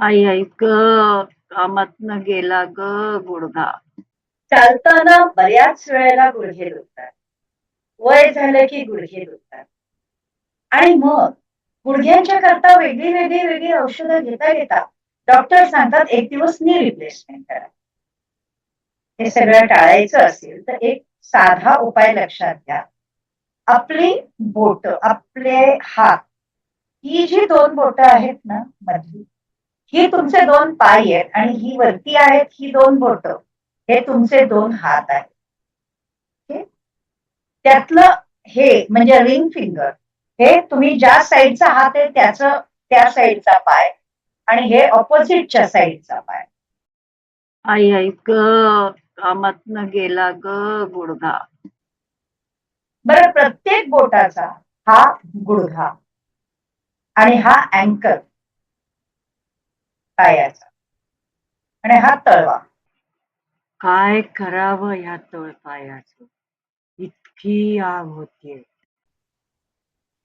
आई ऐक कामातनं गेला ग गुडघा चालताना बऱ्याच वेळेला गुडघे दुखतात. वय झालं की गुडघे दुखतात. आणि मग गुडघ्यांच्या करता वेगळी वेगळी वेगळी औषधं घेता घेता डॉक्टर सांगतात एक दिवस नी रिप्लेसमेंट करा. हे सगळं टाळायचं असेल तर एक साधा उपाय लक्षात घ्या. आपली बोट आपले हात ही जी दोन बोट आहेत ना मधली ही तुमचे दोन पाय आहेत आणि ही वरती आहेत ही दोन बोट. हे तुमचे दोन हात आहेत? त्यातलं हे म्हणजे रिंग फिंगर हे तुम्ही ज्या साईडचा हात आहे त्याचं त्या साईडचा पाय आणि हे ऑपोजिटच्या साईडचा पाय. आई ऐक कामातनं गेला ग गुडघा बरं प्रत्येक बोटाचा हा गुडघा आणि हा अँकर पायाचा आणि हा तळवा. काय करावं ह्या तळपायाचं? इतकी आग होतीये.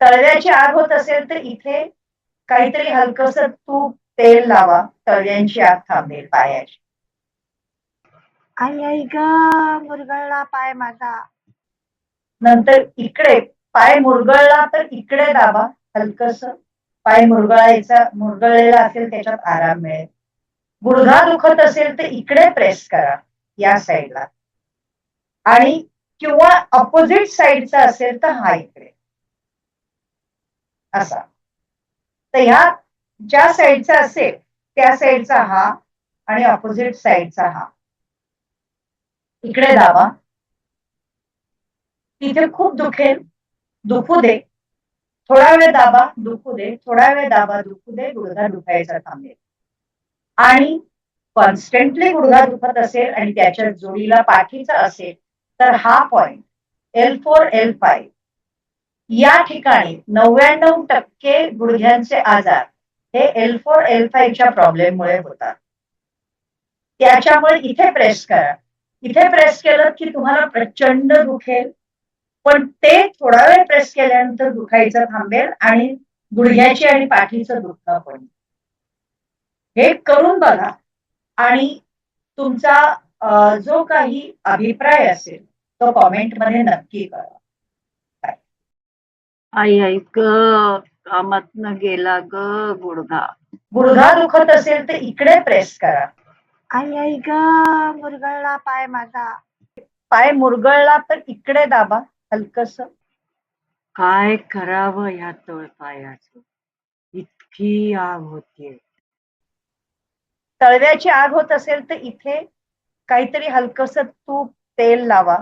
तळव्याची आग होत असेल तर इथे काहीतरी हलकस तूप तेल लावा. तळव्यांची आग थांबेल पायाची. आई आई ग मुरगळला पाय माझा. नंतर इकडे पाय मुरगळला तर इकडे दाबा. हलकस पाय मुरगळायचा मुरगळलेला असेल त्याच्यात आराम मिळेल. गुडघा दुखत असेल तर इकडे प्रेस करा या साईडला आणि किंवा अपोजिट साईडचा असेल तर हा इकडे. असा. तर ह्या ज्या साईडचा असेल त्या साईडचा हा आणि अपोजिट साईडचा हा. इकडे दाबा. तिथे खूप दुखेल दुखू दे. थोडा वेळ दाबा दुखू दे. थोडा वेळ दाबा दुखू दे. गुडघा दुखायचा थांबेल. आणि कॉन्स्टंटली गुडघा दुखत असेल आणि त्याच्या जोडीला पाठीचा असेल तर हा point L four L five या ठिकाणी नव्याण्णव टक्के गुडघ्यांचे आजार हे एल फोर एल फाईव्हच्या प्रॉब्लेममुळे होतात. त्याच्यामुळे इथे प्रेस करा. इथे प्रेस केलं की तुम्हाला प्रचंड दुखेल. पण ते थोडा वेळ प्रेस केल्यानंतर दुखायचं थांबेल आणि गुडघ्याची आणि पाठीचं दुखणं पण. हे करून बघा. आणि तुमचा जो काही अभिप्राय असेल तो कॉमेंटमध्ये नक्की करा. आई ऐक कामातनं गेला ग गुडघा. गुडघा दुखत असेल तर इकडे प्रेस करा. आई आई ग मुरगळला पाय माझा. पाय मुरगळला तर इकडे दाबा. हलकस? काय करावं ह्या तळपायाचं? इतकी आग होतीये. तळव्याची आग होत असेल तर इथे काहीतरी हलकस तूप तेल लावा.